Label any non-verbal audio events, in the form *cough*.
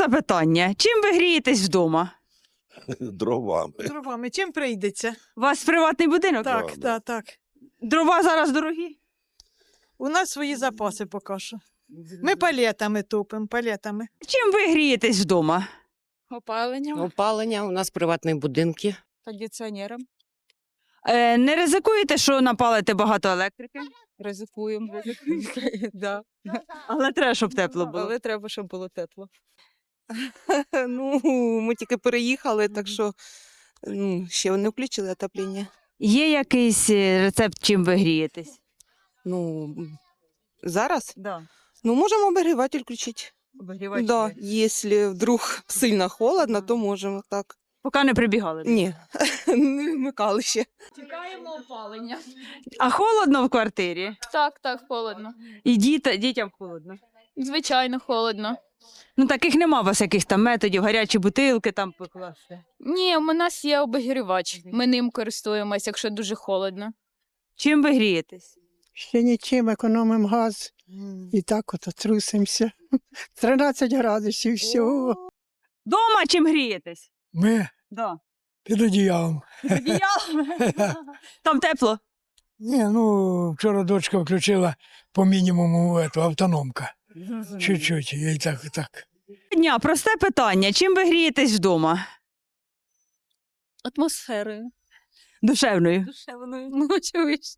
запитання. Чим ви грієтесь вдома? Дровами. Дровами. Чим прийдеться? У вас приватний будинок? Так, так, так. Дрова зараз дорогі? У нас свої запаси поки що. Ми палетами топимо, палетами. Чим ви грієтесь вдома? Опалення Опалення, у нас приватні будинки. кондиціонером. Е, не ризикуєте, що напалите багато електрики? Ризикуємо. *laughs* да. *laughs* Але треба, щоб тепло було. Але треба, щоб було тепло. *laughs* Ну, ми тільки переїхали, так що ну, ще не включили отоплення. Є якийсь е, рецепт, чим ви грієтесь? Ну, зараз? Да. Ну, можемо обігріватель включити. Обігрівач Да, якщо вдруг сильно холодно, то можемо так. Поки не прибігали. Ні, *laughs* не вмикали ще. Чекаємо опалення. А холодно в квартирі? Так, так, холодно. І діта, дітям холодно. Звичайно, холодно. Ну таких нема у вас яких там методів, гарячі бутилки там покласти. Ні, у нас є обігрівач. Ми ним користуємось, якщо дуже холодно. Чим ви грієтесь? Ще нічим економимо газ і так от трусимося. 13 *laughs* градусів всього. Дома чим грієтесь? Ми Да. під одіялом. Одіялом? *laughs* Там тепло. Ні, ну вчора дочка включила по мінімуму эту, автономка. Чуть-чуть, і так, так. Дня, просте питання. Чим ви грієтесь вдома? Атмосферою. Душевною. Душевною. Ну, чуєш.